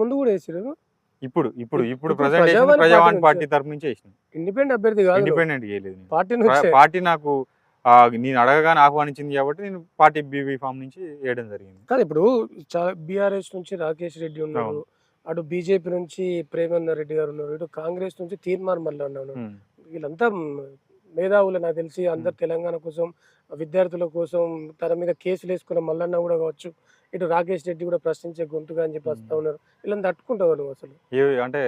ముందు కూడా వేసిరు ఇప్పుడు ఇప్పుడు ఇప్పుడు ప్రజెంట్ ప్రజావాణి పార్టీ తరపు నుంచి వేసిన. ఇండిపెండెంట్ అభ్యర్థి కాదు. ఇండిపెండెంట్ చేయలేదు. పార్టీ పార్టీ నాకు నేను అడగగానే ఆహ్వానించింది కాబట్టి నేను పార్టీ బీబీ ఫామ్ నుంచి వేయడం జరిగింది. కాదు ఇప్పుడు బీఆర్ఎస్ నుంచి రాకేష్ రెడ్డి ఉన్నారు. అటు బీజేపీ నుంచి ప్రేమేందర్ రెడ్డి గారు ఉన్నారు. ఇటు కాంగ్రెస్ నుంచి తీర్మాన్ మల్ల ఉన్నారు. ఉమ్. వీళ్ళంతా మేధావులు నాకు తెలిసి అందరు తెలంగాణ కోసం విద్యార్థుల కోసం తన మీద కేసులు వేసుకున్న మల్లన్న కూడా కావచ్చు ఇటు రాకేష్ రెడ్డి కూడా ప్రశ్నించే గొంతుగా అని చెప్పి వస్తా. ఉన్నారు. వీళ్ళని తట్టుకుంటావు నువ్వు అసలు? ఏ అంటే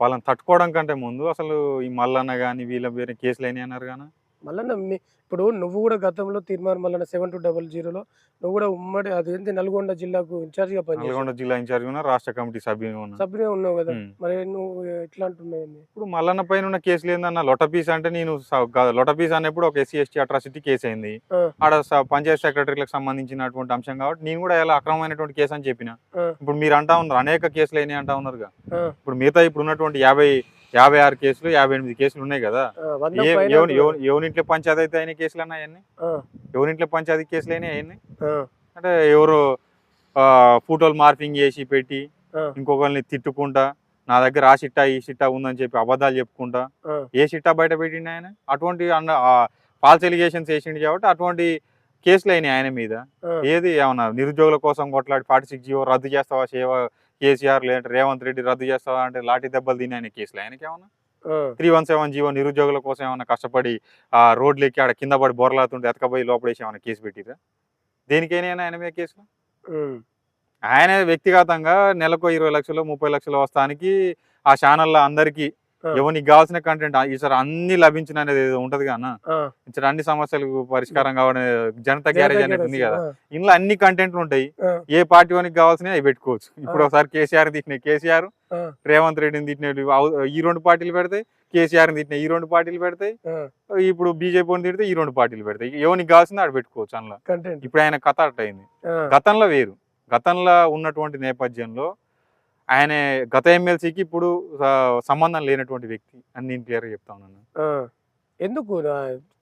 వాళ్ళని తట్టుకోవడం కంటే ముందు అసలు ఈ మల్లన్న కానీ వీళ్ళ వేరే కేసులు అయినాయి అన్నారు కానీ మల్లన్న మీ- ఇప్పుడు నువ్వు కూడా గతంలో తీర్మానం మల్లన్న సెవెన్ టూ డబల్ జీరోలో నువ్వు కూడా ఉమ్మడి అదేంటి నల్గొండ జిల్లాకు ఇన్ఛార్జిగా పనిచేసావు నల్గొండ జిల్లా ఇన్ఛార్జ్ ఉన్నా రాష్ట్ర కమిటీ సభ్యుని సభ్యునే ఉన్నావు కదా. మరి నువ్వు ఎట్లా అంటున్నావు ఇప్పుడు మల్లన్న పైన ఉన్న కేసులు ఏందన్న లొటపీస్ అంటే నేను లొటపీస్ అన్నప్పుడు ఒక ఎస్సీ ఎస్టీ అట్రాసిటీ కేసు అయింది. ఆడ పంచాయత్ సెక్రటరీలకు సంబంధించినటువంటి అంశం కాబట్టి నేను కూడా ఎలా అక్రమమైనటువంటి కేసు అని చెప్పిన. ఇప్పుడు మీరు అంటా ఉన్నారు అనేక కేసులు అయినాయి అంటా ఉన్నారుగా. ఇప్పుడు మిగతా ఇప్పుడు ఉన్నటువంటి యాభై యాభై ఆరు కేసులు యాభై ఎనిమిది కేసులు ఉన్నాయి కదా. ఎవరింట్లో పంచాయతీ అయితే అయిన కేసులు అన్నా అవన్నీ ఎవరింట్లో పంచాయతీ కేసులు అయినా అవన్నీ? అంటే ఎవరు ఫోటోలు మార్పింగ్ చేసి పెట్టి. ఇంకొకరిని తిట్టుకుంటా నా దగ్గర ఆ సిట్టా ఈ సిట్టా ఉందని చెప్పి అబద్ధాలు చెప్పుకుంటా. ఏ సిట్టా బయట పెట్టిండు ఆయన? అటువంటి ఫాల్స్ ఎలిగేషన్స్ వేసిండు కాబట్టి అటువంటి కేసులు అయినాయి ఆయన మీద. ఏది ఏమన్నా నిరుద్యోగుల కోసం కొట్లాడి ఫార్టీ సిక్స్ జీవో రద్దు చేస్తావా సేవ కేసీఆర్ లేదంటే రేవంత్ రెడ్డి రద్దు చేస్తావా అంటే లాఠీ దెబ్బలు తిని ఆయన కేసులు. ఆయనకి ఏమన్నా? త్రీ వన్ సెవెన్ జీవో నిరుద్యోగుల కోసం ఏమన్నా కష్టపడి ఆ రోడ్లు ఎక్కి ఆడ కింద పడి బొరలాతుంటే ఎతకపోయి లోపడేసి ఏమన్నా కేసు పెట్టిరా? దేనికైనా ఆయన మీద కేసు ఉమ్, ఆయన వ్యక్తిగతంగా నెలకు ఇరవై లక్షలు ముప్పై లక్షలు వస్తానికి ఆ ఛానల్లో అందరికి. ఎవరికి కావాల్సిన కంటెంట్ ఈసారి అన్ని లభించిన అనేది ఏదో ఉంటది. ఇక్కడ అన్ని? సమస్యలకు పరిష్కారం కావడం జనతా గ్యారేజ్ అనేది ఉంది కదా. ఇందులో అన్ని కంటెంట్లు ఉంటాయి. ఏ పార్టీ వానికి కావాల్సినవి అవి పెట్టుకోవచ్చు. ఇప్పుడు. ఒకసారి కేసీఆర్ తిట్టినాయి కేసీఆర్ రేవంత్ రెడ్డిని తిట్టినవి అవు- ఈ రెండు పార్టీలు పెడతాయి కేసీఆర్ని తిట్టిన ఈ రెండు పార్టీలు పెడతాయి ఇప్పుడు బీజేపీని తిడితే ఈ రెండు పార్టీలు పెడతాయి. ఎవరికి కావాల్సింది ఆడ పెట్టుకోవచ్చు అందులో. ఇప్పుడు ఆయన కథ అట్ట అయింది ఆ, గతంలో వేరు. గతంలో ఉన్నటువంటి నేపథ్యంలో ఆయన గత ఎమ్మెల్సీకి ఇప్పుడు సంబంధం లేనటువంటి వ్యక్తి అని నేను క్లియర్గా చెప్తా ఉన్నాను. ఎందుకు?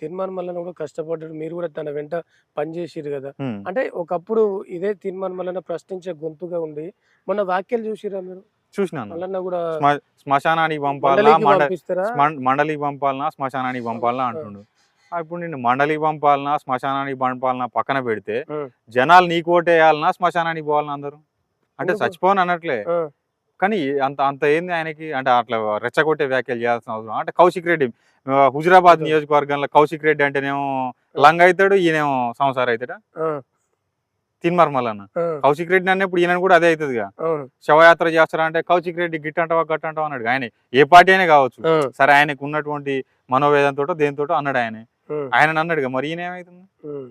తీర్మానం వల్ల కూడా కష్టపడ్డాడు. మీరు కూడా తన వెంట పనిచేసిరు కదా. అంటే ఒకప్పుడు ఇదే తీర్మానం వలన ప్రశ్నించే గొంతుగా ఉండి మొన్న వాక్యాలు చూసిరా మీరు? చూసినాను కూడా శ్మ- శ్మశానానికి పంపాలనా? మండలికి పంపాలనా? శ్మశానానికి పంపాలనా అంటుండు. ఇప్పుడు నేను మండలికి పంపాలనా? శ్మశానానికి పంపాలనా? పక్కన పెడితే. జనాలు నీకు ఓటేయాలనా శ్మశానానికి పోవాలనా అందరూ? అంటే? చచ్చిపోని అనట్లే ఆ, కానీ అంత అంత ఏంది ఆయనకి? అంటే అట్లా రెచ్చగొట్టే వ్యాఖ్యలు చేయాల్సిన అవసరం. అంటే కౌశిక్ రెడ్డి హుజురాబాద్. నియోజకవర్గంలో కౌశిక్ రెడ్డి అంటేనేమో లంగ్ అవుతాడు ఈయనేమో సంసారం అవుతాడా తిన్మర్ కౌశిక్ రెడ్డి అన్నప్పుడు ఈయన కూడా అదే అవుతుందిగా శవయాత్ర చేస్తారా అంటే కౌశిక్ రెడ్డి గిట్టంటావా గట్టంటావా అన్నాడు. ఆయన ఏ పార్టీ అయినా కావచ్చు. సరే ఆయనకు ఉన్నటువంటి మనోవేదంతో దేనితోటో అన్నాడు ఆయన. ఆయన అన్నాడుగా మరి ఈయన ఏమవుతుంది ఉమ్.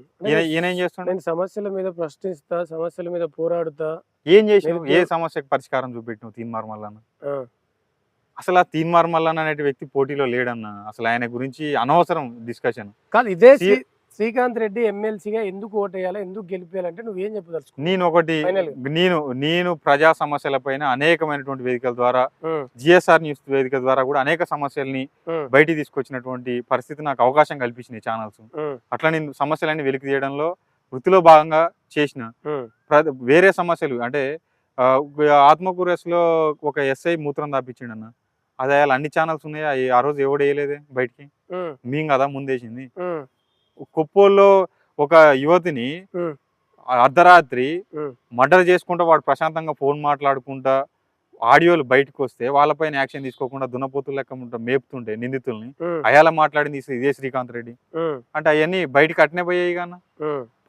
ఈయన ఏం చేస్తున్నాడు నేను సమస్యల మీద ప్రశ్నిస్తా సమస్యల మీద పోరాడుతా. ఏం చేసినావు ఏ సమస్యకు పరిష్కారం చూపెట్టినావు తీన్మార్ మల్లన్న? అసలు ఆ తీన్మార్ మల్లన్న అనే వ్యక్తి పోటీలో లేడన్న అసలు ఆయన గురించి అనవసరం డిస్కషన్. కాదు ఇదే శ్రీకాంత్ రెడ్డి ఎమ్మెల్సీగా ఎందుకు ఓటేయాలి ఎందుకు గెలిపేయాలంటే నువ్వేం చెప్పదలుచుకో నేను ఒకటి నేను నేను ప్రజా సమస్యలపైన అనేకమైనటువంటి వేదికల ద్వారా ఉమ్, జిఎస్ఆర్ న్యూస్ వేదిక ద్వారా కూడా అనేక సమస్యల్ని ఉమ్, బయటికి తీసుకొచ్చినటువంటి పరిస్థితి నాకు అవకాశం కల్పించినాయి ఛానల్స్. ఉమ్, అట్లా నేను సమస్యలన్నీ వెలికి తీయడంలో వృత్తిలో భాగంగా చేసిన వేరే సమస్యలు అంటే ఆత్మకూరస్లో ఒక ఎస్ఐ మూత్రం తప్పించిండన్న అది అలా అన్ని ఛానల్స్ ఉన్నాయి? ఆ రోజు ఎవడు వేయలేదే బయటికి? మేము కదా ముందేసింది. కుప్పోల్లో ఒక యువతిని. అర్ధరాత్రి. మర్డర్ చేసుకుంటా వాడు ప్రశాంతంగా ఫోన్ మాట్లాడుకుంటా ఆడియోలు బయటకు వస్తే వాళ్ళపైన యాక్షన్ తీసుకోకుండా దున్నపోతులు లెక్క ఉంటా మేపుతుంటే నిందితుల్ని. అయాల మాట్లాడింది ఇదే శ్రీకాంత్ రెడ్డి. అంటే అవన్నీ బయటికి అట్నే పోయాయి కన్నా?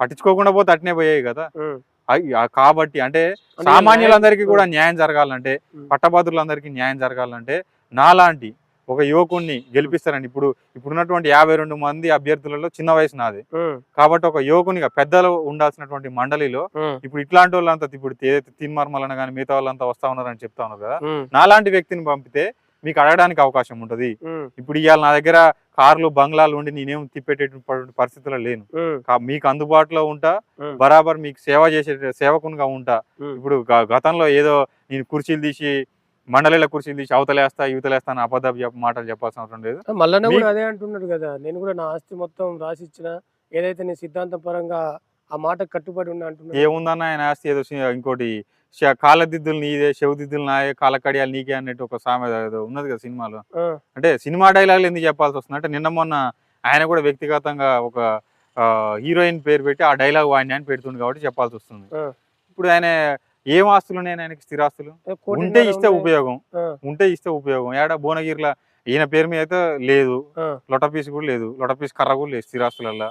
పట్టించుకోకుండా పోతే అట్నే పోయాయి కదా? కాబట్టి అంటే సామాన్యులందరికీ కూడా న్యాయం జరగాలంటే. పట్టభద్రులందరికీ న్యాయం జరగాలంటే నాలాంటి ఒక యువకుణ్ణి గెలిపిస్తారండి ఇప్పుడు ఇప్పుడున్నటువంటి యాభై రెండు మంది అభ్యర్థులలో చిన్న వయసు నాది. కాబట్టి ఒక యువకునిగా పెద్దలు ఉండాల్సినటువంటి మండలిలో ఇప్పుడు ఇట్లాంటి వాళ్ళంతా ఇప్పుడు ఏదైతే తిన్మర్మలన కానీ మిగతా వాళ్ళంతా వస్తా ఉన్నారని చెప్తా ఉన్నారు కదా. నాలాంటి వ్యక్తిని పంపితే మీకు అడగడానికి అవకాశం ఉంటుంది. ఇప్పుడు ఇవాళ నా దగ్గర కార్లు బంగ్లాలు ఉండి నేనేం తిప్పేటటువంటి పరిస్థితిలో లేను. మీకు అందుబాటులో ఉంటా బరాబర్ మీకు సేవ చేసే సేవకునిగా ఉంటా. ఇప్పుడు గతంలో ఏదో నేను కుర్చీలు తీసి మండలిలో కుర్చీలు తీసి అవతలేస్తా యువతలేస్తా అని అబద్ధపు చెప్ప మాటలు చెప్పాల్సిన అవసరం లేదు. మల్లన్న కూడా అదే అంటున్నాడు కదా నేను కూడా నా ఆస్తి మొత్తం రాసిచ్చిన ఏదైతే నేను సిద్ధాంత పరంగా ఆ మాట కట్టుబడి ఉన్నా అంటున్నాడు. ఏముందన్న ఆయన ఆస్తి ఏదో ఇంకోటి కాళ్ళదిద్దులు నీదే చెవుదిద్దులు నాయే కాళ్ళకడియాలు నీకే అన్నట్టు ఒక ఏదో ఉన్నది కదా సినిమాలో. అంటే సినిమా డైలాగులు ఎందుకు చెప్పాల్సి వస్తుంది? అంటే నిన్న మొన్న ఆయన కూడా వ్యక్తిగతంగా ఒక హీరోయిన్ పేరు పెట్టి ఆ డైలాగ్ వాడిని అని పెడుతుంది కాబట్టి చెప్పాల్సి వస్తుంది. ఇప్పుడు ఆయన ఏం ఆస్తులు ఉన్నాయి ఆయనకి స్థిరాస్తులు ఉంటే ఇస్తే. ఉపయోగం. ఉంటే ఇస్తే ఉపయోగం. ఏడ భువనగిరిలో ఈయన పేరు మీద అయితే లేదు. ఆ, లొట పీస్ కూడా లేదు. లొట పీస్ కర్ర కూడా లేదు స్థిరాస్తులల్లో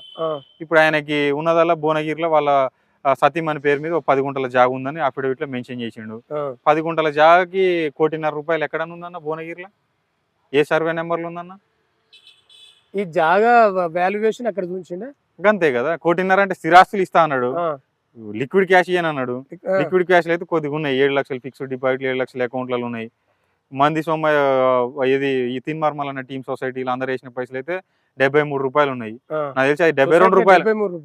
ఇప్పుడు ఆయనకి ఉన్నదల్లా భువనగిరిలో వాళ్ళ ఆ, సతీమణి పేరు మీద ఒక పది గుంటల జాగా ఉందని అఫిడవిట్లో మెన్షన్ చేసిండు. పది గుంటల జాగాకి కోటిన్నర రూపాయలు ఎక్కడ ఉందన్న భువనగిరిలో? ఏ సర్వే నెంబర్లు ఉందన్న? ఈ జాగా వాల్యుయేషన్ అక్కడ చూసిండే అంతే కదా. కోటిన్నర అంటే స్థిరాస్తులు ఇస్తా అన్నాడు. లిక్విడ్ క్యాష్ ఇయ్యను అన్నాడు. లిక్విడ్ క్యాష్ అయితే కొద్దిగా ఉన్నాయి. ఏడు లక్షలు ఫిక్స్డ్ డిపాజిట్లు ఏడు లక్షల అకౌంట్లలో ఉన్నాయి. మంది సొమ్మ ఇది ఈ తిన్మార్మల్ అన్న టీమ్ సొసైటీలో అందరు వేసిన పైసలు అయితే డెబ్బై మూడు రూపాయలు ఉన్నాయి. నాకు తెలిసి అది డెబ్బై రెండు రూపాయలు.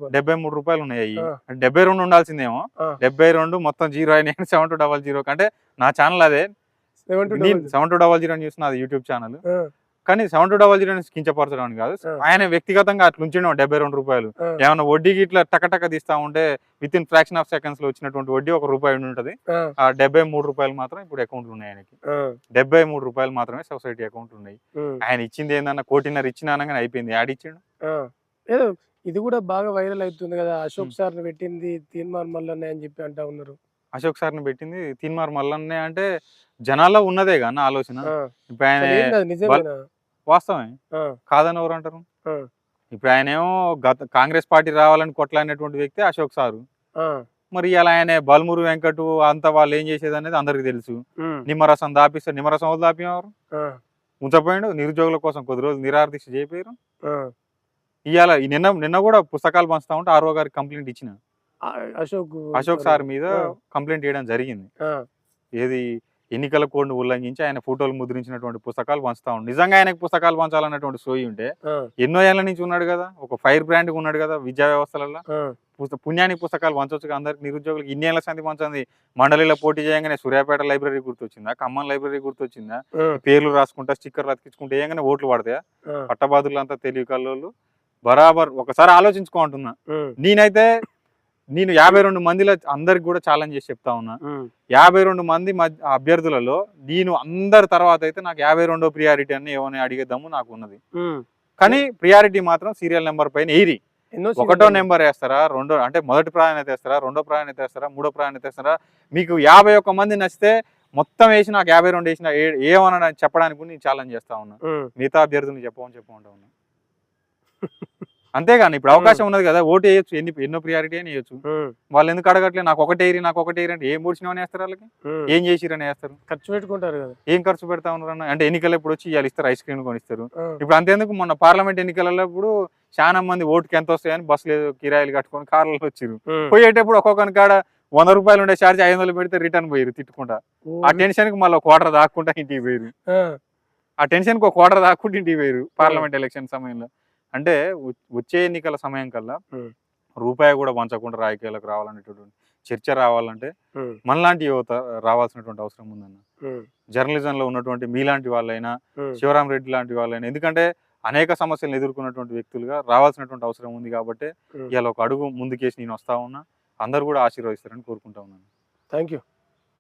డెబ్బై మూడు రూపాయలు. ఉన్నాయి. డెబ్బై రెండు ఉండాల్సిందేమో. డెబ్బై రెండు మొత్తం జీరో అయిన సెవెన్ టూ డబల్ జీరో. అంటే నా ఛానల్ అదే. Seven two double zero. చూసిన అది యూట్యూబ్ ఛానల్. కానీ సెవెన్ టూ డబల్ జీరో కించపరచడం కాదు. ఆయన వ్యక్తిగతంగా అట్లా ఉంచడం డెబ్బై రెండు రూపాయలు. ఏమైనా వడ్డీకి ఇట్లా టకటక తీస్తా ఉంటే విత్ ఇన్ ఫ్రాక్షన్ ఆఫ్ సెకండ్స్లో వచ్చినటువంటి వడ్డీ ఒక రూపాయి ఉంటది. ఆ. డెబ్బై మూడు రూపాయలు మాత్రం ఇప్పుడు అకౌంట్లు ఉన్నాయి ఆయనకి. డెబ్బై మూడు రూపాయలు మాత్రమే సొసైటీ అకౌంట్ ఉన్నాయి. ఆయన ఇచ్చింది ఏందన్న కోటిన్నర ఇచ్చిన అనగానే అయిపోయింది. యాడ్ ఇచ్చిండు? ఇది కూడా బాగా వైరల్ అవుతుంది కదా. అశోక్ సార్ పెట్టింది తీన్మార్ మల్లన్న అని చెప్పి అంటా ఉన్నారు. అశోక్ సార్ని పెట్టింది. తీన్మార్ మల్లన్నే అంటే జనాల్లో ఉన్నదే కానీ ఆలోచన. ఇప్పుడు ఆయన వాస్తవమే. కాదని ఎవరు అంటారు. ఇప్పుడు ఆయన ఏమో గత కాంగ్రెస్ పార్టీ రావాలని కొట్లాడినటువంటి వ్యక్తి అశోక్ సారు. మరి ఇలా ఆయన బల్మూరు వెంకటు అంత వాళ్ళు ఏం చేసేది అనేది అందరికి తెలుసు. నిమ్మరసం దాపిస్తే నిమ్మరసం వదిలి దాపినవారు ఆ, ఉంచపోయాడు. నిరుద్యోగుల కోసం కొద్ది రోజులు నిరాదీక్ష చేయపోయారు ఆ. ఇవాళ నిన్న నిన్న కూడా పుస్తకాలు పంచుతా ఉంటే ఆర్ఓ గారికి కంప్లైంట్ ఇచ్చిన. అశోక్ అశోక్ సార్ మీద. కంప్లైంట్ చేయడం జరిగింది. ఏది ఎన్నికల కోడ్ను ఉల్లంఘించి ఆయన ఫోటోలు ముద్రించినటువంటి పుస్తకాలు పంచుతా ఉండు. నిజంగా ఆయనకు పుస్తకాలు పంచాలన్నటువంటి సోయి ఉంటే ఎన్నో ఏళ్ళ నుంచి ఉన్నాడు కదా ఒక ఫైర్ బ్రాండ్ ఉన్నాడు కదా విద్యా వ్యవస్థలలో పుణ్యానికి పుస్తకాలు పంచవచ్చు అందరికి నిరుద్యోగులకు. ఇన్నేళ్ళ సంది పంచింది. మండలిలో పోటీ చేయగానే సూర్యాపేట లైబ్రరీ గుర్తొచ్చిందా? ఖమ్మం లైబ్రరీ గుర్తొచ్చిందా? పేర్లు రాసుకుంటా స్టిక్కర్ అతికించుకుంటే ఏంగానే ఓట్లు పడతాయా? ఆ, పట్టభద్రులంతా తెలివి కల్లోళ్ళు. బరాబర్ ఒకసారి ఆలోచించుకో అంటున్నా. ఉమ్, నేనైతే నేను యాభై రెండు మందిలో అందరికి కూడా ఛాలెంజ్ చేసి చెప్తా ఉన్నా. యాభై రెండు మంది అభ్యర్థులలో నేను అందరి తర్వాత అయితే నాకు యాభై రెండో ప్రియారిటీ అని ఏమని అడిగేద్దాము నాకు ఉన్నది. కానీ ప్రియారిటీ మాత్రం సీరియల్ నెంబర్ పైన ఎన్నో ఒకటో నెంబర్ వేస్తారా? రెండో అంటే మొదటి ప్రాధాన్యత వేస్తారా? రెండో ప్రాధాన్యత వేస్తారా? మూడో ప్రాధాన్యత వేస్తారా? మీకు యాభై ఒక్క మంది నచ్చితే మొత్తం వేసి నాకు యాభై రెండు వేసిన ఏమన్నా చెప్పడానికి కూడా నేను ఛాలెంజ్ చేస్తా ఉన్నా. మిగతా అభ్యర్థులను చెప్పమని చెప్పమంటా ఉన్నా. అంతేగాని ఇప్పుడు అవకాశం ఉన్నది కదా ఓటు వేయొచ్చు. ఎన్ని ఎన్నో ప్రియారిటీ అని వేయొచ్చు. వాళ్ళు ఎందుకు అడగట్లేదు? నాకు ఒకటి ఏరి నాకు ఒకటి ఏరి అంటే ఏం పొడిచినవని వేస్తారు వాళ్ళకి. ఏం చేసిరని వేస్తారు? ఖర్చు పెట్టుకుంటారు కదా. ఏం ఖర్చు పెడతా ఉన్నారు అంటే ఎన్నికలు ఎప్పుడు వచ్చి ఇవాళ ఇస్తారు ఐస్ క్రీమ్ కొనిస్తారు. ఇప్పుడు అంతేందుకు మొన్న పార్లమెంట్ ఎన్నికలలో ఇప్పుడు చాలా మంది ఓటుకి ఎంత వస్తాయని బస్సులు కిరాయిలు కట్టుకొని కార్లలో వచ్చారు. పోయేటప్పుడు ఒక్కొక్కరి కాడ వంద రూపాయలు ఉండే ఛార్జ్ ఐదు వందలు పెడితే రిటర్న్ పోయారు తిట్టుకుంటా. ఆ టెన్షన్కి మళ్ళీ క్వార్టర్ దాక్కుంటా ఇంటికి పోయారు ఆ, ఆ టెన్షన్కి ఒక క్వార్టర్ దాక్కుంటే ఇంటికి పోయారు పార్లమెంట్ ఎలక్షన్ సమయంలో. అంటే వచ్చే ఎన్నికల సమయం కల్లా. రూపాయి కూడా పంచకుండా రాజకీయాలకు రావాలనేటటువంటి చర్చ రావాలంటే మనలాంటి యువత రావాల్సినటువంటి అవసరం ఉందన్న ఉమ్, జర్నలిజంలో ఉన్నటువంటి మీలాంటి వాళ్ళైనా. శివరాం రెడ్డి లాంటి వాళ్ళైనా ఎందుకంటే అనేక సమస్యలను ఎదుర్కొన్నటువంటి వ్యక్తులుగా రావాల్సినటువంటి అవసరం ఉంది కాబట్టి. ఇవాళ ఒక అడుగు ముందుకేసి నేను వస్తా ఉన్నా అందరూ కూడా ఆశీర్వదిస్తారని కోరుకుంటా ఉన్నాను థ్యాంక్ యూ